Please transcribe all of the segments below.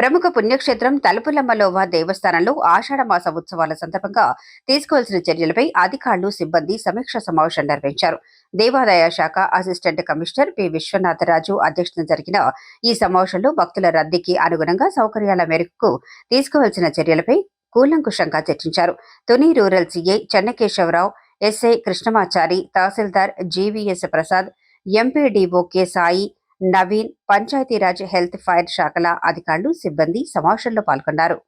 ప్రముఖ పుణ్యక్షేత్రం తలుపులమ్మలోవ దేవస్థానంలో ఆషాఢ మాస ఉత్సవాల సందర్భంగా తీసుకోవాల్సిన చర్యలపై అధికారులు సిబ్బంది సమీక్ష సమావేశం నిర్వహించారు. దేవాదాయ శాఖ అసిస్టెంట్ కమిషనర్ పి. విశ్వనాథరాజు అధ్యక్షతన జరిగిన ఈ సమావేశంలో భక్తుల రద్దీకి అనుగుణంగా సౌకర్యాల మేరకు తీసుకోవాల్సిన చర్యలపై కూలంకుషంగా చర్చించారు. Tuni rural CA Chennakesavarao SI Krishnamachari tahsildar GVS Prasad MPDO K Sai Naveen Panchayati Raj health fire శాఖల అధికారులు సిబ్బంది సమావేశంలో పాల్గొన్నారు.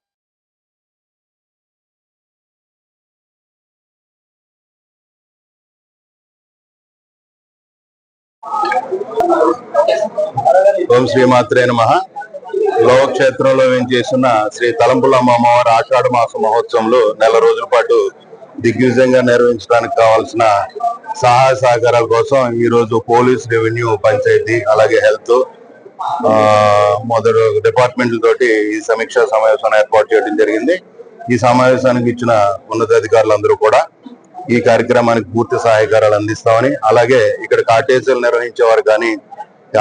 ఓం శ్రీమాత్రే నమ. లోకక్షేత్రంలో చేస్తున్న శ్రీ తలంపులమ్మ అమ్మవారి ఆషాఢ మాస మహోత్సవంలో నెల రోజుల పాటు దిగ్విజయంగా నిర్వహించడానికి కావాల్సిన సహాయ సహకారాల కోసం ఈరోజు పోలీస్ రెవెన్యూ పంచాయతీ అలాగే హెల్త్ మొదటి డిపార్ట్మెంట్ల తోటి ఈ సమీక్షా సమావేశాన్ని ఏర్పాటు చేయడం జరిగింది. ఈ సమావేశానికి ఇచ్చిన ఉన్నతాధికారులందరూ కూడా ఈ కార్యక్రమానికి పూర్తి సహాయకారాలు అందిస్తామని అలాగే ఇక్కడ కాటేజీలు నిర్వహించేవారు కానీ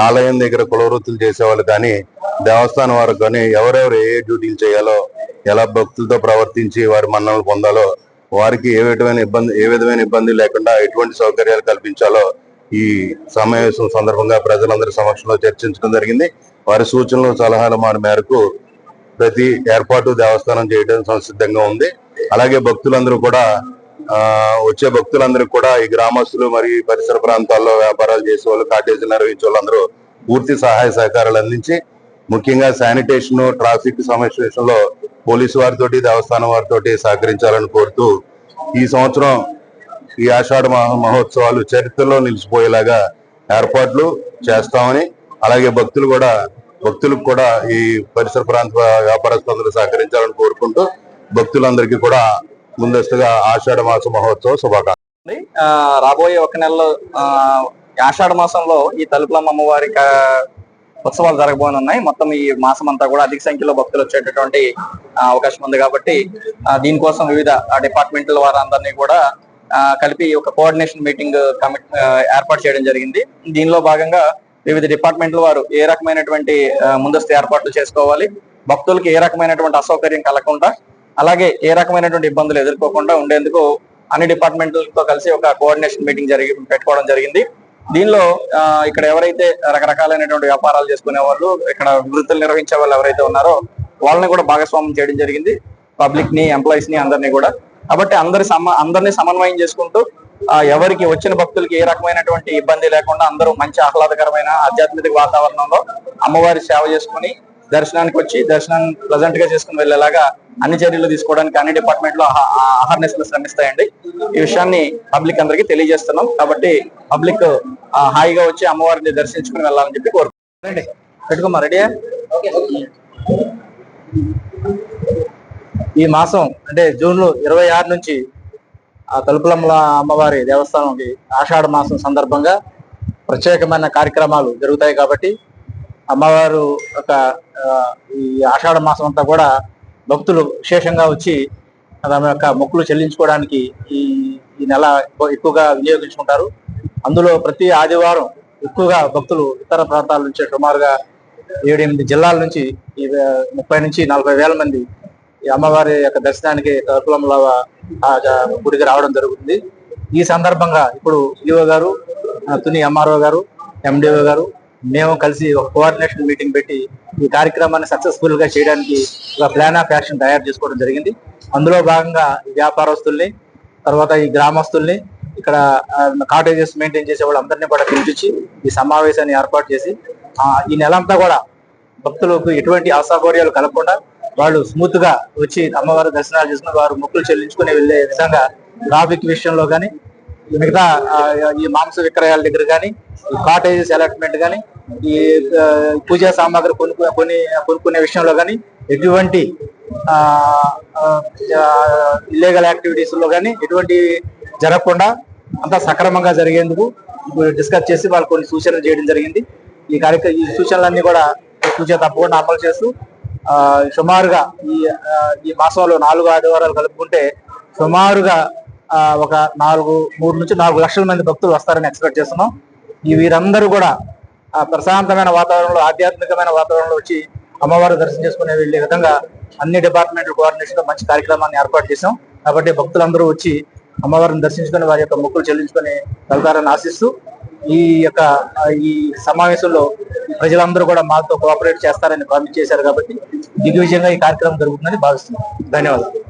ఆలయం దగ్గర కులవృత్తులు చేసేవాళ్ళు కానీ దేవస్థానం వారు కానీ ఎవరెవరు ఏ డ్యూటీలు చేయాలో ఎలా భక్తులతో ప్రవర్తించి వారి మన్ననలు పొందాలో వారికి ఏ విధమైన ఇబ్బంది ఏ విధమైన ఇబ్బంది లేకుండా ఎటువంటి సౌకర్యాలు కల్పించాలో ఈ సమావేశం సందర్భంగా ప్రజలందరి సమక్షంలో చర్చించడం జరిగింది. వారి సూచనలు సలహాలు మారి మేరకు ప్రతి ఏర్పాటు దేవస్థానం చేయడం సంసిద్ధంగా ఉంది. అలాగే భక్తులందరూ కూడా వచ్చే భక్తులందరూ కూడా ఈ గ్రామస్తులు మరియు పరిసర ప్రాంతాల్లో వ్యాపారాలు చేసే వాళ్ళు కాటేజీలు నిర్వహించే వాళ్ళందరూ పూర్తి సహాయ సహకారాలు అందించి ముఖ్యంగా శానిటేషన్ ట్రాఫిక్ సమస్య విషయంలో పోలీసు వారితోటి దేవస్థానం వారితోటి సహకరించాలని కోరుతూ ఈ సంవత్సరం ఈ ఆషాఢ మహోత్సవాలు చరిత్రలో నిలిచిపోయేలాగా ఏర్పాట్లు చేస్తామని అలాగే భక్తులు కూడా భక్తులకు కూడా ఈ పరిసర ప్రాంత వ్యాపారస్తులందరూ సహకరించాలని కోరుకుంటూ భక్తులందరికీ కూడా ముందస్తుగా ఆషాఢ మాస మహోత్సవ శుభాకాంక్షలు. రాబోయే ఒక నెలలో ఆషాఢ మాసంలో ఈ తలుపులమ్మ అమ్మవారి ఉత్సవాలు జరగబోనున్నాయి. మొత్తం ఈ మాసం అంతా కూడా అధిక సంఖ్యలో భక్తులు వచ్చేటటువంటి అవకాశం ఉంది కాబట్టి దీనికోసం వివిధ డిపార్ట్మెంట్ల వారందరినీ కూడా కలిపి ఒక కోఆర్డినేషన్ మీటింగ్ కమిట్ ఏర్పాటు చేయడం జరిగింది. దీనిలో భాగంగా వివిధ డిపార్ట్మెంట్ల వారు ఏ రకమైనటువంటి ముందస్తు ఏర్పాట్లు చేసుకోవాలి భక్తులకి ఏ రకమైనటువంటి అసౌకర్యం కలగకుండా అలాగే ఏ రకమైనటువంటి ఇబ్బందులు ఎదుర్కోకుండా ఉండేందుకు అన్ని డిపార్ట్మెంట్లతో కలిసి ఒక కోఆర్డినేషన్ మీటింగ్ జరిగి పెట్టుకోవడం జరిగింది. దీనిలో ఇక్కడ ఎవరైతే రకరకాలైనటువంటి వ్యాపారాలు చేసుకునే వాళ్ళు ఇక్కడ వృత్తులు నిర్వహించే వాళ్ళు ఎవరైతే ఉన్నారో వాళ్ళని కూడా భాగస్వామ్యం చేయడం జరిగింది. పబ్లిక్ని ఎంప్లాయీస్ని అందరినీ కూడా. కాబట్టి అందరి సమ అందరినీ సమన్వయం చేసుకుంటూ ఎవరికి వచ్చిన భక్తులకి ఏ రకమైనటువంటి ఇబ్బంది లేకుండా అందరూ మంచి ఆహ్లాదకరమైన ఆధ్యాత్మిక వాతావరణంలో అమ్మవారి సేవ చేసుకుని దర్శనానికి వచ్చి దర్శనాన్ని ప్రజెంట్గా చేసుకుని వెళ్ళేలాగా అన్ని చర్యలు తీసుకోవడానికి అన్ని డిపార్ట్మెంట్లో అవేర్నెస్ శ్రమిస్తాయండి. ఈ విషయాన్ని పబ్లిక్ అందరికీ తెలియజేస్తున్నాం. కాబట్టి పబ్లిక్ హాయిగా వచ్చి అమ్మవారిని దర్శించుకుని వెళ్ళాలని చెప్పి కోరుకుంటున్నాం పెట్టుకోమా రెడీయా ఈ మాసం అంటే జూన్లో ఇరవై ఆరు నుంచి ఆ తలుపులమ్మల అమ్మవారి దేవస్థానంకి ఆషాఢ మాసం సందర్భంగా ప్రత్యేకమైన కార్యక్రమాలు జరుగుతాయి కాబట్టి అమ్మవారు ఒక ఈ ఆషాఢ మాసం అంతా కూడా భక్తులు విశేషంగా వచ్చి తమ యొక్క మొక్కులు చెల్లించుకోవడానికి ఈ ఈ నెల ఎక్కువగా వినియోగించుకుంటారు. అందులో ప్రతి ఆదివారం ఎక్కువగా భక్తులు ఇతర ప్రాంతాల నుంచి సుమారుగా ఏడు ఎనిమిది జిల్లాల నుంచి ఈ ముప్పై నుంచి నలభై వేల మంది ఈ అమ్మవారి యొక్క దర్శనానికి తలుపులంలో ఆ గుడికి రావడం జరుగుతుంది. ఈ సందర్భంగా ఇప్పుడు ఈఓ గారు తుని ఎంఆర్ఓ గారు ఎండిఓ గారు మేము కలిసి ఒక కోఆర్డినేషన్ మీటింగ్ పెట్టి ఈ కార్యక్రమాన్ని సక్సెస్ఫుల్గా చేయడానికి ఒక ప్లాన్ ఆఫ్ యాక్షన్ తయారు చేసుకోవడం జరిగింది. అందులో భాగంగా ఈ వ్యాపారస్తుల్ని తర్వాత ఈ గ్రామస్తుల్ని ఇక్కడ కాటేజెస్ మెయింటైన్ చేసే వాళ్ళందరినీ కూడా పిలిపించి ఈ సమావేశాన్ని ఏర్పాటు చేసి ఈ నెలంతా కూడా భక్తులకు ఎటువంటి అసౌకర్యాలు కలగకుండా వాళ్ళు స్మూత్గా వచ్చి అమ్మవారి దర్శనాలు చేసుకుని వారు మొక్కులు చెల్లించుకుని వెళ్ళే విధంగా ట్రాఫిక్ విషయంలో కానీ మిగతా ఈ మాంస విక్రయాల దగ్గర కానీ ఈ కాటేజెస్ అలాట్మెంట్ కానీ ఈ పూజా సామాగ్రి కొనుక్కు కొని కొనుక్కునే విషయంలో కానీ ఎటువంటి ఇల్లీగల్ యాక్టివిటీస్లో కానీ ఎటువంటి జరగకుండా అంతా సక్రమంగా జరిగేందుకు డిస్కస్ చేసి వాళ్ళు కొన్ని సూచనలు చేయడం జరిగింది. ఈ కార్యక్రమ ఈ సూచనలన్నీ కూడా సూచన తప్పకుండా అమలు చేస్తూ సుమారుగా ఈ ఈ మాసంలో నాలుగు ఆదివారాలు కలుపుకుంటే సుమారుగా ఒక నాలుగు మూడు నుంచి నాలుగు లక్షల మంది భక్తులు వస్తారని ఎక్స్పెక్ట్ చేస్తున్నాం. ఈ వీరందరూ కూడా ప్రశాంతమైన వాతావరణంలో ఆధ్యాత్మికమైన వాతావరణంలో వచ్చి అమ్మవారు దర్శనం చేసుకునే వెళ్ళే విధంగా అన్ని డిపార్ట్మెంట్ కోఆర్డినేషన్ మంచి కార్యక్రమాన్ని ఏర్పాటు చేశాం. కాబట్టి భక్తులందరూ వచ్చి అమ్మవారిని దర్శించుకొని వారి యొక్క మొక్కులు చెల్లించుకొని వెళ్తారని ఆశిస్తూ ఈ యొక్క ఈ సమావేశంలో ప్రజలందరూ కూడా మాతో కోఆపరేట్ చేస్తారని ప్రామిస్ చేశారు కాబట్టి దిగ్విజయంగా ఈ కార్యక్రమం జరుగుతుందని భావిస్తున్నాం. ధన్యవాదాలు.